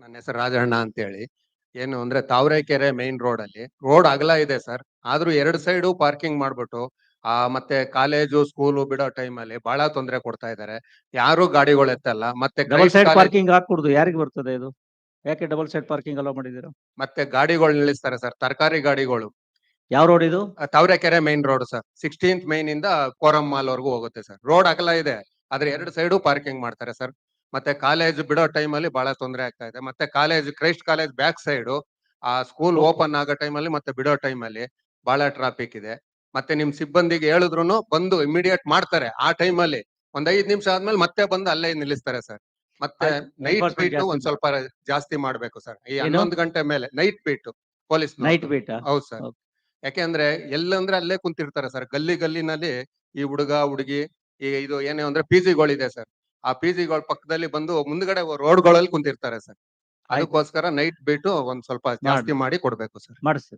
ನನ್ನ ಹೆಸರು ರಾಜಣ್ಣ ಅಂತೇಳಿ. ಏನು ಅಂದ್ರೆ ತಾವರೆಕೆರೆ ಮೇನ್ ರೋಡ್ ಅಲ್ಲಿ. ರೋಡ್ ಅಗಲ ಇದೆ ಸರ್. ಆದ್ರೂ ಎರಡು ಸೈಡು ಪಾರ್ಕಿಂಗ್ ಮಾಡ್ಬಿಟ್ಟು ಆ ಮತ್ತೆ ಕಾಲೇಜು ಸ್ಕೂಲು ಬಿಡೋ ಟೈಮ್ ಅಲ್ಲಿ ಬಹಳ ತೊಂದರೆ ಕೊಡ್ತಾ ಇದ್ದಾರೆ ಯಾರು ಗಾಡಿಗಳು ಎತ್ತಲ್ಲ. ಮತ್ತೆ ಡಬಲ್ ಸೈಡ್ ಪಾರ್ಕಿಂಗ್ ಹಾಕೂಡ್ದು ಯಾರಿಗೆ ಬರ್ತದೆ ಇದು? ಯಾಕೆ ಡಬಲ್ ಸೈಡ್ ಪಾರ್ಕಿಂಗ್ ಅಲೋ ಮಾಡಿದಿರೋ ಮತ್ತೆ ಗಾಡಿಗಳು ನಿಲ್ಲಿಸ್ತಾರೆ ಸರ್. ತರಕಾರಿ ಗಾಡಿಗಳು. ಯಾವ ರೋಡ್ ಇದು? Tavarekere main road sir. Sixteenth main ಇಂದ ಕೋರಂ ಮಾಲ್ ವರ್ಗೂ ಹೋಗುತ್ತೆ ಸರ್. ರೋಡ್ ಅಗಲ ಇದೆ. ಆದ್ರೆ ಎರಡು ಸೈಡು ಪಾರ್ಕಿಂಗ್ ಮಾಡ್ತಾರೆ ಸರ್. ಮತ್ತೆ ಕಾಲೇಜ್ ಬಿಡೋ ಟೈಮಲ್ಲಿ ಅಲ್ಲಿ ಬಹಳ ತೊಂದರೆ ಆಗ್ತಾ ಇದೆ. ಮತ್ತೆ college Christ college back side ಆ ಸ್ಕೂಲ್ ಓಪನ್ ಆಗೋ ಟೈಮಲ್ಲಿ ಮತ್ತೆ ಬಿಡೋ ಟೈಮಲ್ಲಿ ಅಲ್ಲಿ ಬಹಳ ಟ್ರಾಫಿಕ್ ಇದೆ. ಮತ್ತೆ ನಿಮ್ ಸಿಬ್ಬಂದಿಗೆ ಹೇಳಿದ್ರು ಬಂದು ಇಮಿಡಿಯೇಟ್ ಮಾಡ್ತಾರೆ. ಆ ಟೈಮಲ್ಲಿ ಒಂದ್ ಐದ್ ನಿಮಿಷ ಆದ್ಮೇಲೆ ಮತ್ತೆ ಬಂದು ಅಲ್ಲೇ ನಿಲ್ಲಿಸ್ತಾರೆ ಸರ್ ಮತ್ತೆ ನೈಟ್ ಬೀಟ್ ಒಂದ್ ಸ್ವಲ್ಪ ಜಾಸ್ತಿ ಮಾಡ್ಬೇಕು ಸರ್ ಈ? ಹನ್ನೊಂದು ಗಂಟೆ ಮೇಲೆ night beat police night beat ಹೌದು ಸರ್. ಯಾಕೆಂದ್ರೆ ಎಲ್ಲಂದ್ರೆ ಅಲ್ಲೇ ಕುಂತಿರ್ತಾರೆ ಸರ್ ಗಲ್ಲಿ ಗಲ್ಲಿನಲ್ಲಿ ಈ ಹುಡುಗ ಹುಡುಗಿ ಈ ಇದು ಏನೇ ಅಂದ್ರೆ ಪಿ ಜಿಗಳಿದೆ ಸರ್ ಆ ಪಿ ಜಿಗಳ ಪಕ್ಕದಲ್ಲಿ ಬಂದು ಮುಂದ್ಗಡೆ ರೋಡ್ಗಳಲ್ಲಿ ಕುಂತಿರ್ತಾರೆ ಸರ್. ಅದಕ್ಕೋಸ್ಕರ ನೈಟ್ ಬಿಟ್ಟು ಒಂದ್ ಸ್ವಲ್ಪ ಜಾಸ್ತಿ ಮಾಡಿ ಕೊಡ್ಬೇಕು ಸರ್. ಮಾಡಿಸಿ.